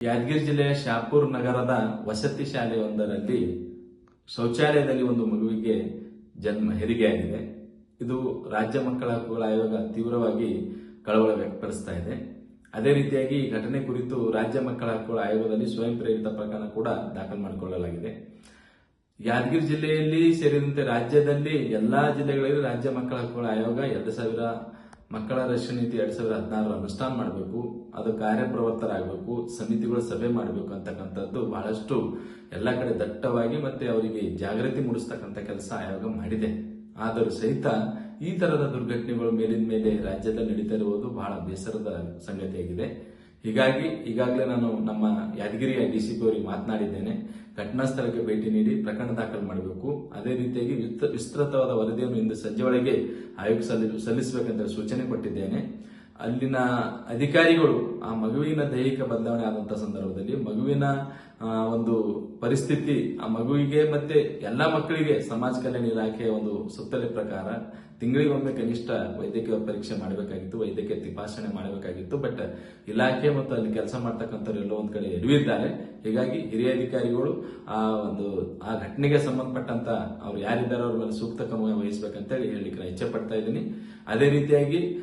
ಯಾದಗಿರಿ ಜಿಲ್ಲೆಯ ಶಾಪುರ್ ನಗರದ ವಸತಿ ಶಾಲೆಯೊಂದರಲ್ಲಿ ಶೌಚಾಲಯದಲ್ಲಿ ಒಂದು ಮಗುವಿಗೆ ಜನ್ಮ ಹೆರಿಗೆಯಾಗಿದೆ ಇದು ರಾಜ್ಯ ಮಕ್ಕಳ ಹಕ್ಕುಗಳ ಆಯೋಗ ತೀವ್ರವಾಗಿ ಕಳವಳ ವ್ಯಕ್ತಪಡಿಸ್ತಾ ಇದೆ. ಅದೇ ರೀತಿಯಾಗಿ ಈ ಘಟನೆ ಕುರಿತು ರಾಜ್ಯ ಮಕ್ಕಳ ಹಕ್ಕುಗಳ ಆಯೋಗದಲ್ಲಿ ಸ್ವಯಂ ಪ್ರೇರಿತ ಪ್ರಕರಣ ಕೂಡ ದಾಖಲು ಮಾಡಿಕೊಳ್ಳಲಾಗಿದೆ. ಯಾದಗಿರಿ ಜಿಲ್ಲೆಯಲ್ಲಿ ಸೇರಿದಂತೆ ರಾಜ್ಯದಲ್ಲಿ ಎಲ್ಲಾ ಜಿಲ್ಲೆಗಳಲ್ಲಿ ರಾಜ್ಯ ಮಕ್ಕಳ ಹಕ್ಕುಗಳ ಆಯೋಗ ಎರಡು ಸಾವಿರ ಮಕ್ಕಳ ರಕ್ಷಣೆ ನೀತಿ ಎರಡ್ ಸಾವಿರದ ಹದಿನಾರು ಅನುಷ್ಠಾನ ಮಾಡಬೇಕು, ಅದು ಕಾರ್ಯಪ್ರವೃತ್ತರಾಗಬೇಕು ಸಮಿತಿಗಳು ಸಭೆ ಮಾಡಬೇಕು ಅಂತಕ್ಕಂಥದ್ದು ಬಹಳಷ್ಟು ಎಲ್ಲ ಕಡೆ ದಟ್ಟವಾಗಿ ಮತ್ತೆ ಅವರಿಗೆ ಜಾಗೃತಿ ಮೂಡಿಸ್ತಕ್ಕಂಥ ಕೆಲಸ ಆಯೋಗ ಮಾಡಿದೆ. ಆದರೂ ಸಹಿತ ಈ ತರದ ದುರ್ಘಟನೆಗಳು ಮೇಲಿನ ಮೇಲೆ ರಾಜ್ಯದಲ್ಲಿ ನಡೀತಾ ಇರುವುದು ಬಹಳ ಬೇಸರದ ಸಂಗತಿಯಾಗಿದೆ. ಹೀಗಾಗಿ ಈಗಾಗಲೇ ನಾನು ನಮ್ಮ ಯಾದಗಿರಿಯ ಡಿಸಿಪಿ ಅವರಿಗೆ ಮಾತನಾಡಿದ್ದೇನೆ. ಘಟನಾ ಸ್ಥಳಕ್ಕೆ ಭೇಟಿ ನೀಡಿ ಪ್ರಕರಣ ದಾಖಲು ಮಾಡಬೇಕು. ಅದೇ ರೀತಿಯಾಗಿ ವಿಸ್ತ- ವಿಸ್ತೃತವಾದ ವರದಿಯನ್ನು ಇಂದು ಸಂಜೆ ಒಳಗೆ ಆಯೋಗ ಸಲ್ಲಿ- ಸಲ್ಲಿಸಬೇಕಂತ ಸೂಚನೆ ಕೊಟ್ಟಿದ್ದೇನೆ. ಅಲ್ಲಿನ ಅಧಿಕಾರಿಗಳು, ಆ ಮಗುವಿನ ದೈಹಿಕ ಬದಲಾವಣೆ ಆದಂತಹ ಸಂದರ್ಭದಲ್ಲಿ ಮಗುವಿನ ಒಂದು ಪರಿಸ್ಥಿತಿ, ಆ ಮಗುವಿಗೆ ಮತ್ತೆ ಎಲ್ಲ ಮಕ್ಕಳಿಗೆ ಸಮಾಜ ಕಲ್ಯಾಣ ಇಲಾಖೆಯ ಒಂದು ಸುತ್ತಲೆ ಪ್ರಕಾರ ತಿಂಗಳಿಗೊಮ್ಮೆ ಕನಿಷ್ಠ ವೈದ್ಯಕೀಯ ಪರೀಕ್ಷೆ ಮಾಡಬೇಕಾಗಿತ್ತು, ವೈದ್ಯಕೀಯ ತಪಾಸಣೆ ಮಾಡಬೇಕಾಗಿತ್ತು. ಬಟ್ ಇಲಾಖೆ ಮತ್ತು ಅಲ್ಲಿ ಕೆಲಸ ಮಾಡ್ತಕ್ಕಂಥವ್ರು ಎಲ್ಲೋ ಒಂದ್ ಕಡೆ ಎಡವಿದ್ದಾರೆ ಹೀಗಾಗಿ ಹಿರಿಯ ಅಧಿಕಾರಿಗಳು, ಆ, ಒಂದು, ಆ ಘಟನೆಗೆ ಸಂಬಂಧಪಟ್ಟಂತ ಅವ್ರು ಯಾರಿದ್ದಾರೆ ಅವ್ರ ಮೇಲೆ ಸೂಕ್ತ ಕ್ರಮ ವಹಿಸಬೇಕಂತೇಳಿ ಹೇಳಿ ಇಚ್ಛೆ ಪಡ್ತಾ ಇದ್ದೀನಿ. ಅದೇ ರೀತಿಯಾಗಿ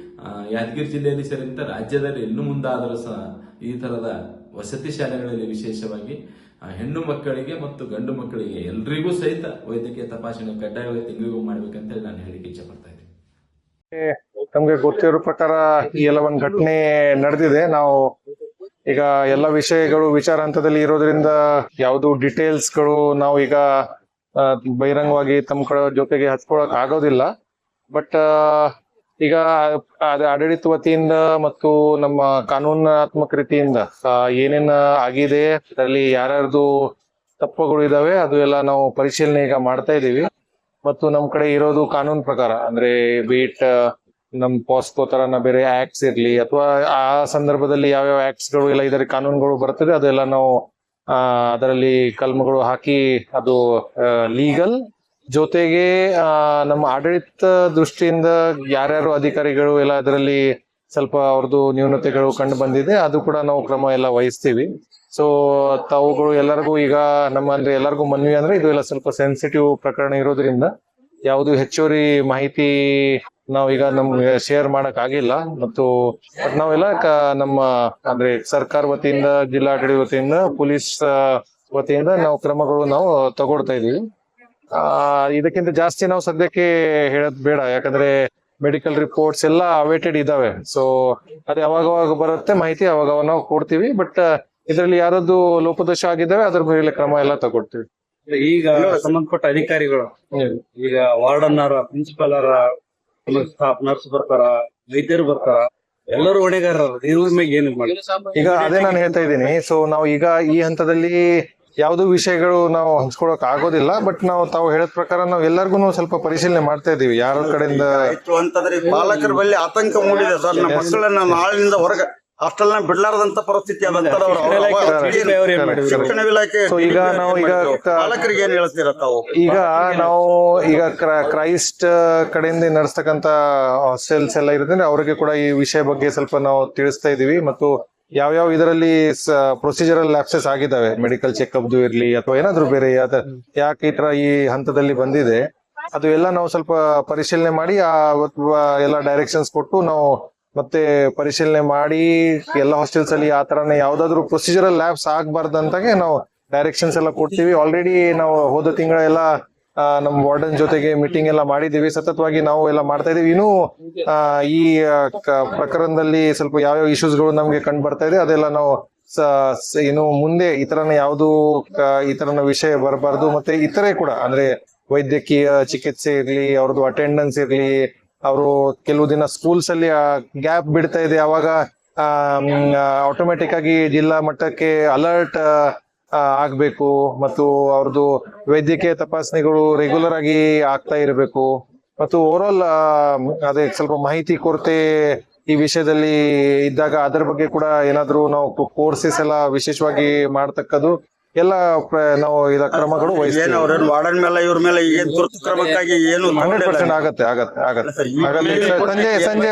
ಯಾದಗಿರಿ ಜಿಲ್ಲೆಯಲ್ಲಿ ಸೇರಿದಂತೆ ರಾಜ್ಯದಲ್ಲಿ ಇನ್ನು ಮುಂದಾದರೂ ಸಹ ಈ ತರದ ವಸತಿ ಶಾಲೆಗಳಲ್ಲಿ ವಿಶೇಷವಾಗಿ ಹೆಣ್ಣು ಮಕ್ಕಳಿಗೆ ಮತ್ತು ಗಂಡು ಮಕ್ಕಳಿಗೆ ಎಲ್ರಿಗೂ ಸಹಿತ ವೈದ್ಯಕೀಯ ತಪಾಸಣೆ ಕಡ್ಡಾಯವಾಗಿ ತಿಂಗಳಿಗೂ ಮಾಡ್ಬೇಕಂತೇಳಿ ನಾನು ಹೇಳಿಕೆ ಇಚ್ಛೆ ಪಡ್ತಾ ಇದ್ದೀನಿ ತಮಗೆ ಗೊತ್ತಿರೋ ಪ್ರಕಾರ ಈ ಎಲ್ಲ ಒಂದ್ ಘಟನೆ ನಡೆದಿದೆ. ನಾವು ಈಗ ಎಲ್ಲ ವಿಷಯಗಳು ವಿಚಾರ ಹಂತದಲ್ಲಿ ಇರೋದ್ರಿಂದ ಯಾವುದು ಡಿಟೇಲ್ಸ್ಗಳು ನಾವು ಈಗ ಬಹಿರಂಗವಾಗಿ ತಮ್ಮ ಕಡೆ ಜೊತೆಗೆ ಹಚ್ಕೊಳಕ್ ಆಗೋದಿಲ್ಲ. ಬಟ್ ಈಗ ಆಡಳಿತ ವತಿಯಿಂದ ಮತ್ತು ನಮ್ಮ ಕಾನೂನಾತ್ಮಕ ರೀತಿಯಿಂದ ಏನೇನ ಆಗಿದೆ, ಅದರಲ್ಲಿ ಯಾರ್ಯಾರ್ದು ತಪ್ಪುಗಳು ಇದಾವೆ, ಅದು ಎಲ್ಲ ನಾವು ಪರಿಶೀಲನೆ ಈಗ ಮಾಡ್ತಾ ಇದ್ದೀವಿ. ಮತ್ತು ನಮ್ಮ ಕಡೆ ಇರೋದು ಕಾನೂನು ಪ್ರಕಾರ, ಅಂದ್ರೆ ಬೀಟ್ ನಮ್ ಪಾಸ್ಕೋ ತರನ ಬೇರೆ ಆಕ್ಟ್ಸ್ ಇರ್ಲಿ, ಅಥವಾ ಆ ಸಂದರ್ಭದಲ್ಲಿ ಯಾವ್ಯಾವ ಆಕ್ಟ್ಸ್ಗಳು ಎಲ್ಲ ಇದರ ಕಾನೂನುಗಳು ಬರ್ತದೆ, ಅದೆಲ್ಲ ನಾವು ಅದರಲ್ಲಿ ಕಲ್ಮಗಳು ಹಾಕಿ ಅದು ಲೀಗಲ್ ಜೊತೆಗೆ ನಮ್ಮ ಆಡಳಿತ ದೃಷ್ಟಿಯಿಂದ ಯಾರ್ಯಾರು ಅಧಿಕಾರಿಗಳು ಎಲ್ಲ ಅದರಲ್ಲಿ ಸ್ವಲ್ಪ ಅವ್ರದ್ದು ನ್ಯೂನತೆಗಳು ಕಂಡು ಬಂದಿದೆ, ಅದು ಕೂಡ ನಾವು ಕ್ರಮ ಎಲ್ಲ ವಹಿಸ್ತೀವಿ. ಸೊ ತಾವುಗಳು ಎಲ್ಲರಿಗೂ ಈಗ ನಮ್ಮ ಅಂದ್ರೆ ಎಲ್ಲರಿಗೂ ಮನವಿ ಅಂದ್ರೆ ಇದು ಎಲ್ಲ ಸ್ವಲ್ಪ ಸೆನ್ಸಿಟಿವ್ ಪ್ರಕರಣ ಇರೋದ್ರಿಂದ ಯಾವುದು ಹೆಚ್ಚುವರಿ ಮಾಹಿತಿ ನಾವೀಗ ನಮ್ಗೆ ಶೇರ್ ಮಾಡಕ್ ಆಗಿಲ್ಲ. ಮತ್ತು ಬಟ್ ನಾವೆಲ್ಲ ನಮ್ಮ ಅಂದ್ರೆ ಸರ್ಕಾರ ವತಿಯಿಂದ, ಜಿಲ್ಲಾಡಳಿತ ವತಿಯಿಂದ, ಪೊಲೀಸ್ ವತಿಯಿಂದ ನಾವು ಕ್ರಮಗಳು ನಾವು ತಗೊಳ್ತಾ ಇದೀವಿ. ಆ ಇದಕ್ಕಿಂತ ಜಾಸ್ತಿ ನಾವು ಸದ್ಯಕ್ಕೆ ಹೇಳೋದು ಬೇಡ. ಯಾಕಂದ್ರೆ ಮೆಡಿಕಲ್ ರಿಪೋರ್ಟ್ಸ್ ಎಲ್ಲ ಅವೇಟೆಡ್ ಇದಾವೆ. ಸೊ ಅದು ಯಾವಾಗವಾಗ ಬರುತ್ತೆ ಮಾಹಿತಿ ಅವಾಗ ಅವಾಗ ನಾವು ಕೊಡ್ತೀವಿ. ಬಟ್ ಇದರಲ್ಲಿ ಯಾರದ್ದು ಲೋಪದೋಷ ಆಗಿದ್ದಾವೆ ಅದ್ರ ಮೇಲೆ ಕ್ರಮ ಎಲ್ಲ ತಗೊಳ್ತೀವಿ. ಈಗ ಸಂಬಂಧಪಟ್ಟ ಅಧಿಕಾರಿಗಳು ಈಗ ವಾರ್ಡನ್ ಅವರ ಪ್ರಿನ್ಸಿಪಲ್ ಸ್ಟಾಫ್ ನರ್ಸ್ ಬರ್ತಾರ ವೈದ್ಯರು ಬರ್ತಾರ ಎಲ್ಲರೂ ಹೊಣೆಗಾರರು. ಈಗ ಅದೇ ನಾನು ಹೇಳ್ತಾ ಇದ್ದೀನಿ. ಸೊ ನಾವು ಈಗ ಈ ಹಂತದಲ್ಲಿ ಯಾವ್ದು ವಿಷಯಗಳು ನಾವು ಹಂಚ್ಕೊಳಕ್ ಆಗೋದಿಲ್ಲ ಬಟ್ ನಾವು ತಾವು ಹೇಳಿದ ಪ್ರಕಾರ ನಾವು ಎಲ್ಲರಿಗೂ ಸ್ವಲ್ಪ ಪರಿಶೀಲನೆ ಮಾಡ್ತಾ ಇದೀವಿ. ಯಾರ ಕಡೆಯಿಂದ ಆಯ್ತು ಅಂತಂದ್ರೆ ಪಾಲಕರ ಬಳಿ ಆತಂಕ ಮೂಡಿದೆ ಸರ್. ನಮ್ಮ ಮಕ್ಕಳನ್ನ ನಾಳಿನಿಂದ ಹೊರಗೆ ಹಾಸ್ಟೆಲ್ನ ಬಿಡ್ಲಾರದಂತ ಪರಿಸ್ಥಿತಿ. ಶಿಕ್ಷಣ ಇಲಾಖೆ ಈಗ ನಾವು ಈಗ ಪಾಲಕರಿಗೆ ಏನ್ ಹೇಳ್ತೀರ ತಾವು? ಈಗ ನಾವು ಈಗ ಕ್ರೈಸ್ಟ್ ಕಡೆಯಿಂದ ನಡೆಸ್ತಕ್ಕಂತ ಹಾಸ್ಟೆಲ್ಸ್ ಎಲ್ಲ ಇರುತ್ತೆ ಅವ್ರಿಗೆ ಕೂಡ ಈ ವಿಷಯ ಬಗ್ಗೆ ಸ್ವಲ್ಪ ನಾವು ತಿಳಿಸ್ತಾ ಇದೀವಿ. ಮತ್ತು ಯಾವ್ಯಾವ ಇದರಲ್ಲಿ ಪ್ರೊಸೀಜರಲ್ ಲ್ಯಾಪ್ಸಸ್ ಆಗಿದ್ದಾವೆ? ಮೆಡಿಕಲ್ ಚೆಕ್ಅಪ್ ಇರ್ಲಿ ಅಥವಾ ಏನಾದ್ರು ಬೇರೆ ಯಾಕೆ ಈ ತರ ಈ ಹಂತದಲ್ಲಿ ಬಂದಿದೆ? ಅದು ಎಲ್ಲ ನಾವು ಸ್ವಲ್ಪ ಪರಿಶೀಲನೆ ಮಾಡಿ, ಆ ಎಲ್ಲ ಡೈರೆಕ್ಷನ್ಸ್ ಕೊಟ್ಟು ನಾವು ಮತ್ತೆ ಪರಿಶೀಲನೆ ಮಾಡಿ, ಎಲ್ಲ ಹಾಸ್ಟೆಲ್ಸ್ ಅಲ್ಲಿ ಆ ತರನೇ ಯಾವ್ದಾದ್ರು ಪ್ರೊಸೀಜರಲ್ ಲ್ಯಾಬ್ಸ್ ಆಗ್ಬಾರ್ದಂತಾಗೆ ನಾವು ಡೈರೆಕ್ಷನ್ಸ್ ಎಲ್ಲ ಕೊಡ್ತೀವಿ. ಆಲ್ರೆಡಿ ನಾವು ಹೋದ ತಿಂಗಳೆಲ್ಲ ನಮ್ಮ ವಾರ್ಡನ್ ಜೊತೆಗೆ ಮೀಟಿಂಗ್ ಎಲ್ಲ ಮಾಡಿದೀವಿ ಸತತವಾಗಿ ನಾವು ಎಲ್ಲ ಮಾಡ್ತಾ ಇದೀವಿ ಇನ್ನು ಈ ಪ್ರಕರಣದಲ್ಲಿ ಸ್ವಲ್ಪ ಯಾವ್ಯಾವ ಇಶ್ಯೂಸ್ಗಳು ನಮಗೆ ಕಂಡು ಬರ್ತಾ ಇದೆ, ಅದೆಲ್ಲ ನಾವು ಇನ್ನು ಮುಂದೆ ಈ ತರನ ಯಾವುದು ಈ ತರನ ವಿಷಯ ಬರಬಾರ್ದು. ಮತ್ತೆ ಇತರೆ ಕೂಡ, ಅಂದ್ರೆ ವೈದ್ಯಕೀಯ ಚಿಕಿತ್ಸೆ ಇರ್ಲಿ, ಅವ್ರದ್ದು ಅಟೆಂಡೆನ್ಸ್ ಇರ್ಲಿ, ಅವರು ಕೆಲವು ದಿನ ಸ್ಕೂಲ್ಸ್ ಅಲ್ಲಿ ಗ್ಯಾಪ್ ಬಿಡ್ತಾ ಇದೆ. ಅವಾಗ ಆಟೋಮೆಟಿಕ್ ಆಗಿ ಜಿಲ್ಲಾ ಮಟ್ಟಕ್ಕೆ ಅಲರ್ಟ್ ಆಗ್ಬೇಕು ಮತ್ತು ಅವ್ರದ್ದು ವೈದ್ಯಕೀಯ ತಪಾಸಣೆಗಳು ರೆಗ್ಯುಲರ್ ಆಗಿ ಆಗ್ತಾ ಇರಬೇಕು. ಮತ್ತು ಓವರ್ ಆಲ್ ಅದೇ ಸ್ವಲ್ಪ ಮಾಹಿತಿ ಕೊರತೆ ಈ ವಿಷಯದಲ್ಲಿ ಇದ್ದಾಗ ಅದರ ಬಗ್ಗೆ ಕೂಡ ಏನಾದ್ರೂ ನಾವು ಕೋರ್ಸಸ್ ಎಲ್ಲ ವಿಶೇಷವಾಗಿ ಮಾಡ್ತಕ್ಕದ್ದು ಎಲ್ಲ ನಾವು ಇದ ಕ್ರಮಗಳು ಏನ್ ವಹಿಸ್ತೀವಿ. ಅವ್ರೇನ್ ವಾರ್ಡನ್ ಮೇಲೆ ಇವ್ರ ಮೇಲೆ ಏನ್ ತುರ್ತು ಕ್ರಮಕ್ಕಾಗಿ ಏನು ಹಂಡ್ರೆಡ್ ಪರ್ಸೆಂಟ್ ಆಗತ್ತೆ ಆಗತ್ತೆ ಆಗತ್ತೆ. ಸಂಜೆ ಸಂಜೆ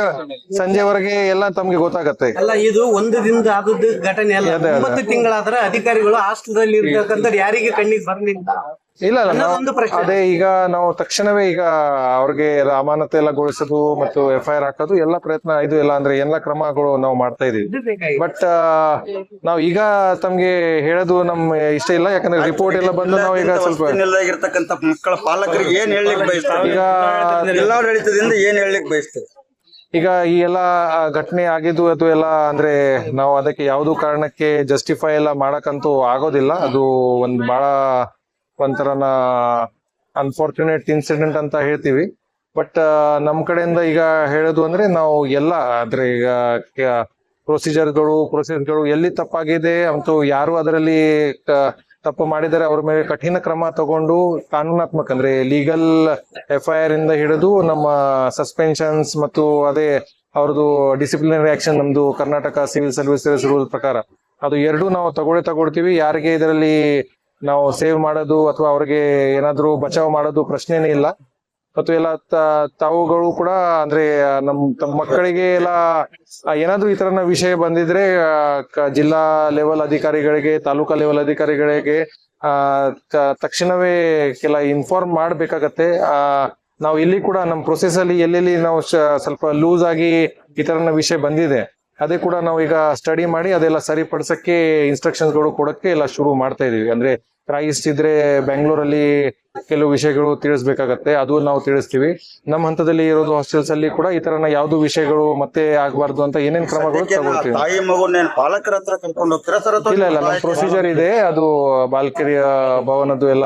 ಸಂಜೆವರೆಗೆ ಎಲ್ಲ ತಮ್ಗೆ ಗೊತ್ತಾಗತ್ತೆ. ಅಲ್ಲ ಇದು ಒಂದು ದಿನದ ಆದದ್ದು ಘಟನೆ ಅಲ್ಲ. ಒಂಬತ್ತು ತಿಂಗಳಾದ್ರೆ ಅಧಿಕಾರಿಗಳು ಹಾಸ್ಟೆಲ್ ಇರ್ತಕ್ಕಂಥ ಯಾರಿಗೆ ಕಣ್ಣಿಗೆ ಬರ್ಲಿಲ್ಲ. ಇಲ್ಲ ಅನ್ನೋದೊಂದು ಪ್ರಶ್ನೆ. ಅದೇ ಈಗ ನಾವು ತಕ್ಷಣವೇ ಈಗ ಅವ್ರಿಗೆ ಅಮಾನತೆ ಎಲ್ಲ ಗೊಳಿಸೋದು ಮತ್ತು ಎಫ್ ಐ ಆರ್ ಹಾಕೋದು ಎಲ್ಲ ಪ್ರಯತ್ನ ಇದು ಎಲ್ಲ ಅಂದ್ರೆ ಎಲ್ಲ ಕ್ರಮಗಳು ನಾವು ಮಾಡ್ತಾ ಇದೀವಿ. ಬಟ್ ನಾವು ಈಗ ತಮ್ಗೆ ಹೇಳೋದು ನಮ್ ಇಷ್ಟ ಇಲ್ಲ ಯಾಕಂದ್ರೆ ರಿಪೋರ್ಟ್ ಎಲ್ಲ ಬಂದು ನಾವು ಈಗ ಸ್ವಲ್ಪ ಮಕ್ಕಳ ಪಾಲಕರಿಗೆ ಏನ್ ಹೇಳಲಿಕ್ಕೆ ಬಯಸ್ತಾರೆ? ಈಗ ಜಿಲ್ಲಾಡಳಿತದಿಂದ ಏನ್ ಹೇಳಲಿಕ್ಕೆ ಬಯಸ್ತೇವೆ ಈಗ ಈ ಎಲ್ಲ ಘಟನೆ ಆಗಿದ್ದು ಅದು ಎಲ್ಲ ಅಂದ್ರೆ ನಾವು ಅದಕ್ಕೆ ಯಾವ್ದು ಕಾರಣಕ್ಕೆ ಜಸ್ಟಿಫೈ ಎಲ್ಲ ಮಾಡಕ್ಕಂತೂ ಆಗೋದಿಲ್ಲ. ಅದು ಒಂದ್ ಬಹಳ ಒಂಥರನ ಅನ್ಫಾರ್ಚುನೇಟ್ ಇನ್ಸಿಡೆಂಟ್ ಅಂತ ಹೇಳ್ತೀವಿ. ಬಟ್ ನಮ್ಮ ಕಡೆಯಿಂದ ಈಗ ಹೇಳೋದು ಅಂದ್ರೆ ನಾವು ಎಲ್ಲ ಅಂದ್ರೆ ಈಗ ಪ್ರೊಸೀಜರ್ಗಳು ಪ್ರೊಸೀಜರ್ಗಳು ಎಲ್ಲಿ ತಪ್ಪಾಗಿದೆ ಅಂತೂ ಯಾರು ಅದರಲ್ಲಿ ತಪ್ಪು ಮಾಡಿದರೆ ಅವ್ರ ಮೇಲೆ ಕಠಿಣ ಕ್ರಮ ತಗೊಂಡು ಕಾನೂನಾತ್ಮಕ ಅಂದ್ರೆ ಲೀಗಲ್ ಎಫ್ ಐ ಆರ್ ಇಂದ ಹಿಡಿದು ನಮ್ಮ ಸಸ್ಪೆನ್ಷನ್ಸ್ ಮತ್ತು ಅದೇ ಅವ್ರದ್ದು ಡಿಸಿಪ್ಲಿನರಿ ಆಕ್ಷನ್ ನಮ್ದು ಕರ್ನಾಟಕ ಸಿವಿಲ್ ಸರ್ವಿಸಸ್ ರೂಲ್ ಪ್ರಕಾರ. ಅದು ಎರಡೂ ನಾವು ತಗೊಳ್ಳೇ ತಗೊಳ್ತೀವಿ. ಯಾರಿಗೆ ಇದರಲ್ಲಿ ನಾವು ಸೇವ್ ಮಾಡೋದು ಅಥವಾ ಅವ್ರಿಗೆ ಏನಾದ್ರು ಬಚಾವ್ ಮಾಡೋದು ಪ್ರಶ್ನೆನೇ ಇಲ್ಲ. ಮತ್ತು ಎಲ್ಲ ತಾವುಗಳು ಕೂಡ ಅಂದ್ರೆ, ನಮ್, ತಮ್ಮ ಮಕ್ಕಳಿಗೆ ಎಲ್ಲ ಏನಾದ್ರೂ ಈ ತರನ ವಿಷಯ ಬಂದಿದ್ರೆ ಜಿಲ್ಲಾ ಲೆವೆಲ್ ಅಧಿಕಾರಿಗಳಿಗೆ, ತಾಲೂಕಾ ಲೆವೆಲ್ ಅಧಿಕಾರಿಗಳಿಗೆ, ಆ ತಕ್ಷಣವೇ ಕೆಲ ಇನ್ಫಾರ್ಮ್ ಮಾಡ್ಬೇಕಾಗತ್ತೆ. ಆ, ನಾವು ಇಲ್ಲಿ ಕೂಡ ನಮ್ಮ ಪ್ರೊಸೆಸ್ ಅಲ್ಲಿ ಎಲ್ಲೆಲ್ಲಿ ನಾವು ಸ್ವಲ್ಪ ಲೂಸ್ ಆಗಿ ಈ ತರನ ವಿಷಯ ಬಂದಿದೆ, ಅದೇ ಕೂಡ ನಾವು ಈಗ ಸ್ಟಡಿ ಮಾಡಿ ಅದೆಲ್ಲ ಸರಿಪಡಿಸಕ್ಕೆ ಇನ್ಸ್ಟ್ರಕ್ಷನ್ಸ್ಗಳು ಕೊಡಕ್ಕೆ ಎಲ್ಲ ಶುರು ಮಾಡ್ತಾ ಇದೀವಿ. ಅಂದ್ರೆ ಕ್ರೈಸ್ಟ್ ಇದ್ರೆ ಬೆಂಗಳೂರಲ್ಲಿ ಕೆಲವು ವಿಷಯಗಳು ತಿಳಿಸ್ಬೇಕಾಗತ್ತೆ ಅದು ನಾವು ತಿಳಿಸ್ತೀವಿ. ನಮ್ಮ ಹಂತದಲ್ಲಿ ಇರೋದು ಹಾಸ್ಟೆಲ್ಸ್ ಅಲ್ಲಿ ಕೂಡ ಈ ತರನ ಯಾವ್ದು ವಿಷಯಗಳು ಮತ್ತೆ ಆಗಬಾರ್ದು ಅಂತ ಏನೇನ್ ಕ್ರಮಗಳು ತಗೊಳ್ತೀವಿ. ತಾಯಿ ಮಗುನೇನ್ ಪಾಲಕರ ಹತ್ರ ಕರ್ಕೊಂಡು ಹೋಗ್ತೀರಾ ಸರ್ ಅಥವಾ ಇಲ್ಲ ಇಲ್ಲ ನಮ್ಮ ಪ್ರೊಸೀಜರ್ ಇದೆ. ಅದು ಬಾಲ್ಕರಿಯ ಭವನದ್ದು ಎಲ್ಲ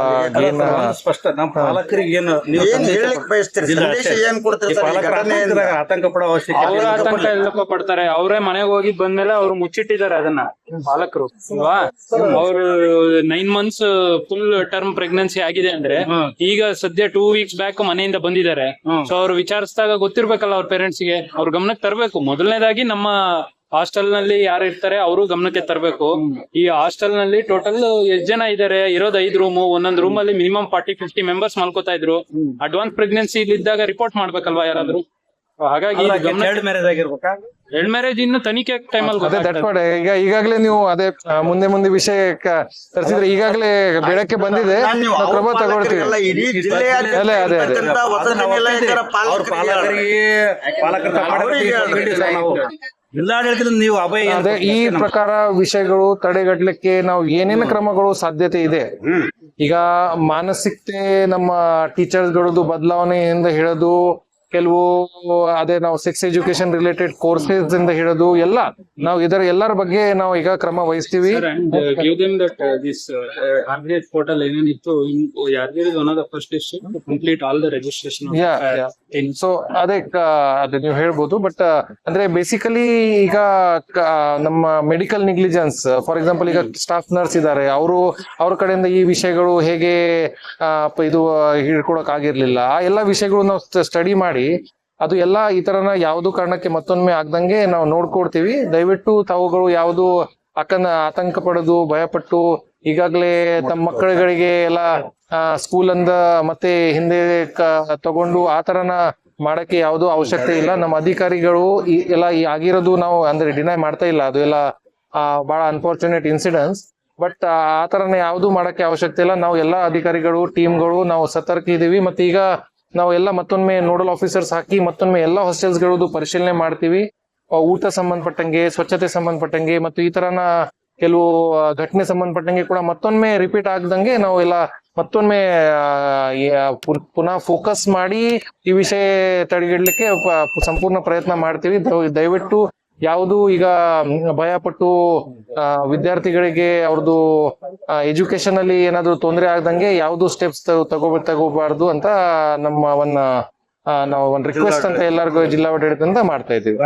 ಸ್ಪಷ್ಟ. ನಮ್ಮ ಪಾಲಕರಿಗೆ ಏನು ನೀವು ಏನ್ ಸಂದೇಶ ಹೇಳಲಿಕ್ಕೆ ಕೊಡ್- ಬಯಸ್ತೀರಿ ಸಂದೇಶ ಅಷ್ಟೇ. ಏನ್ ಕೊಡ್ತೀರಿ ಈ ಸರ್? ಈ ಘಟನೆಯಿಂದ. ಆತಂಕ ಪಡೋ ಅವಶ್ಯಕತೆ ಅವ್ರ ಇಲ್ಲ. ಆತಂಕ ಎಲ್ಲಪ್ಪ ಪಡ್ತಾರೆ ಅವರೇ ಮನೆಗೆ ಹೋಗಿ ಬಂದ್ಮೇಲೆ ಅವ್ರು ಮುಚ್ಚಿಟ್ಟಿದ್ದಾರೆ ಅದನ್ನ ಪಾಲಕರು. ಅಲ್ವಾ ಅವ್ರು nine months full term pregnancy ಆಗಿದೆ ಅಂದ್ರೆ ಈಗ ಸದ್ಯ ಟೂ ವೀಕ್ಸ್ ಬ್ಯಾಕ್ ಮನೆಯಿಂದ ಬಂದಿದ್ದಾರೆ. ಸೊ ಅವ್ರು ವಿಚಾರಿಸಿದಾಗ ಗೊತ್ತಿರ್ಬೇಕಲ್ಲ ಅವ್ರ ಪೇರೆಂಟ್ಸ್ಗೆ. ಅವ್ರ ಗಮನಕ್ಕೆ ತರಬೇಕು. ಮೊದಲನೇದಾಗಿ ನಮ್ಮ ಹಾಸ್ಟೆಲ್ನಲ್ಲಿ ಯಾರು ಇರ್ತಾರೆ ಅವರು ಗಮನಕ್ಕೆ ತರಬೇಕು. ಈ ಹಾಸ್ಟೆಲ್ನಲ್ಲಿ ಟೋಟಲ್ ಎಷ್ಟ್ ಜನ ಇದಾರೆ? ಇರೋದ್ ಐದ್ ರೂಮ್ ಒಂದೊಂದ್ ರೂಮ್ ಅಲ್ಲಿ ಮಿನಿಮಮ್ ಫಾರ್ಟಿ ಫಿಫ್ಟಿ ಮೆಂಬರ್ಸ್ ಮಲ್ಕೋತಾ ಇದ್ರು. ಅಡ್ವಾನ್ಸ್ ಪ್ರೆಗ್ನೆನ್ಸಿ ಇದ್ದಾಗ ರಿಪೋರ್ಟ್ ಮಾಡ್ಬೇಕಲ್ವಾ ಯಾರಾದ್ರೂ? ಹಾಗಾಗಿ ಗಮನ ಚೈಲ್ಡ್ ಮ್ಯಾರೇಜ್ ಇನ್ನು ತನಿಖೆ ಟೈಮಲ್ಲಿ ಅದೇ ದಟ್ ಮಾಡಿ ಈಗ ಈಗಾಗಲೇ ನೀವು ಅದೇ ಆ, ಮುಂದೆ ಮುಂದೆ ವಿಷಯ ತರಿಸಿದ್ರೆ ಈಗಾಗಲೇ ಬೆಳಕ್ಕೆ ಬಂದಿದೆ ನಾವು ಕ್ರಮ ತಗೊಳ್ತೀವಿ. ಪಾಲಕರಿಗೆಲ್ಲ ಇಡೀ ಜಿಲ್ಲೆಯಾದ್ಯಂತ ಅದೇ, ಅದೇ, ಅದೇ. ಇರ್ತಕ್ಕಂಥ ವಸತಿ ನಿಲಯಗಳ ಅವ್ರ ಪಾಲಕರಿಗೆ ಪಾಲಕರಿಗೆ ಪಾಲಕರ ತಪ್ಪ್ ಅವ್ರಿಗೆ ಸರ್ ನಾವು ಜಿಲ್ಲಾಡಳಿತದಿಂದ ನೀವು ಅಭಯ ಏನ್ ಅದೇ ಈ ಕೊಡ್ತೀರಿ? ಪ್ರಕಾರ ವಿಷಯಗಳು ತಡೆಗಟ್ಟಲಿಕ್ಕೆ ನಾವು ಏನೇನು ಕ್ರಮಗಳು ಸಾಧ್ಯತೆ ಇದೆ? ಈಗ ಮಾನಸಿಕತೆ ನಮ್ಮ ಟೀಚರ್ಸ್ ಗಳದ್ದು ಬದಲಾವಣೆಯಿಂದ ಹೇಳೋದು ಕೆಲವು ಅದೇ ನಾವು ಸೆಕ್ಸ್ ಎಜುಕೇಶನ್ ರಿಲೇಟೆಡ್ ಕೋರ್ಸಸ್ ಇಂದ ಹಿಡಿದು ಎಲ್ಲ ನಾವು ಇದರ ಎಲ್ಲರ ಬಗ್ಗೆ ನಾವು ಈಗ ಕ್ರಮ ವಹಿಸ್ತೀವಿ give them that this RBH portal ಏನೇನಿತ್ತು ಯಾರ್ಗಿರ್ one of the first complete all the registration Yeah, yeah. So ಅದೇ ಅದೇ ನೀವು ಹೇಳ್ಬೋದು ಬಟ್ ಅಂದ್ರೆ ಬೇಸಿಕಲಿ ಈಗ ನಮ್ಮ ಮೆಡಿಕಲ್ ನೆಗ್ಲಿಜೆನ್ಸ್ ಫಾರ್ ಎಕ್ಸಾಂಪಲ್ ಈಗ ಸ್ಟಾಫ್ ನರ್ಸ್ ಇದ್ದಾರೆ ಅವರು ಅವ್ರ ಕಡೆಯಿಂದ ಈ ವಿಷಯಗಳು ಹೇಗೆ ಇದು ಹಿಡ್ಕೊಳಕ್ ಆಗಿರ್ಲಿಲ್ಲ ಆ ಎಲ್ಲಾ ವಿಷಯಗಳು ನಾವು ಸ್ಟಡಿ ಮಾಡಿ ಅದು ಎಲ್ಲ ಈ ತರನ ಯಾವ್ದು ಕಾರಣಕ್ಕೆ ಮತ್ತೊಮ್ಮೆ ಆಗ್ದಂಗೆ ನಾವು ನೋಡ್ಕೊಡ್ತೀವಿ. ದಯವಿಟ್ಟು ತಾವುಗಳು ಯಾವುದು ಅಕ್ಕನ ಆತಂಕ ಪಡೆದು ಭಯಪಟ್ಟು ಈಗಾಗಲೇ ತಮ್ಮ ಮಕ್ಕಳುಗಳಿಗೆ ಎಲ್ಲ ಸ್ಕೂಲ್ ಅಂದ ಮತ್ತೆ ಹಿಂದೆ ತಗೊಂಡು ಆ ತರನ ಮಾಡಕ್ಕೆ ಯಾವ್ದು ಅವಶ್ಯಕತೆ ಇಲ್ಲ. ನಮ್ಮ ಅಧಿಕಾರಿಗಳು ಈ ಎಲ್ಲ ಈ ಆಗಿರೋದು ನಾವು ಅಂದ್ರೆ ಡಿನೈ ಮಾಡ್ತಾ ಇಲ್ಲ. ಅದು ಎಲ್ಲ ಬಹಳ ಅನ್ಫಾರ್ಚುನೇಟ್ ಇನ್ಸಿಡೆಂಟ್ಸ್ ಬಟ್ ಆ ತರನ ಯಾವ್ದು ಮಾಡಕ್ಕೆ ಅವಶ್ಯಕತೆ ಇಲ್ಲ. ನಾವು ಎಲ್ಲಾ ಅಧಿಕಾರಿಗಳು ಟೀಮ್ಗಳು ನಾವು ಸತರ್ಕ ಇದೀವಿ. ಮತ್ತೆ ಈಗ ನಾವು ಎಲ್ಲ ಮತ್ತೊಮ್ಮೆ ನೋಡಲ್ ಆಫೀಸರ್ಸ್ ಹಾಕಿ ಮತ್ತೊಮ್ಮೆ ಎಲ್ಲ ಹಾಸ್ಟೆಲ್ಸ್ ಗಳದ್ದು ಪರಿಶೀಲನೆ ಮಾಡ್ತೀವಿ. ಊಟ ಸಂಬಂಧಪಟ್ಟಂಗೆ, ಸ್ವಚ್ಛತೆ ಸಂಬಂಧಪಟ್ಟಂಗೆ ಮತ್ತು ಈ ತರನ ಕೆಲವು ಘಟನೆ ಸಂಬಂಧಪಟ್ಟಂಗೆ ಕೂಡ ಮತ್ತೊಮ್ಮೆ ರಿಪೀಟ್ ಆಗದಂಗೆ ನಾವು ಎಲ್ಲ ಮತ್ತೊಮ್ಮೆ ಪುನಃ ಫೋಕಸ್ ಮಾಡಿ ಈ ವಿಷಯ ತಡೆಗಿಡ್ಲಿಕ್ಕೆ ಸಂಪೂರ್ಣ ಪ್ರಯತ್ನ ಮಾಡ್ತೀವಿ. ದಯ- ದಯವಿಟ್ಟು ಯಾವುದು ಈಗ ಭಯಪಟ್ಟು ಭಯ ಪಟ್ಟು ಆ, ವಿದ್ಯಾರ್ಥಿಗಳಿಗೆ ಅವ್ರದ್ದು ಎಜುಕೇಶನ್ ಅಲ್ಲಿ ಏನಾದ್ರು ತೊಂದರೆ ಆಗದಂಗೆ ಯಾವ್ದು ಸ್ಟೆಪ್ಸ್ ತಗೋಬೇಕು ತಗೋಬಾರ್ದು ಅಂತ ನಮ್ಮ ಒಂದ್ ನಾವು ಒಂದ್ ರಿಕ್ವೆಸ್ಟ್ ಅಂತ ಎಲ್ಲರಿಗೂ ಜಿಲ್ಲಾಡಳಿತದಿಂದ ಮಾಡ್ತಾ ಇದ್ದೀವಿ.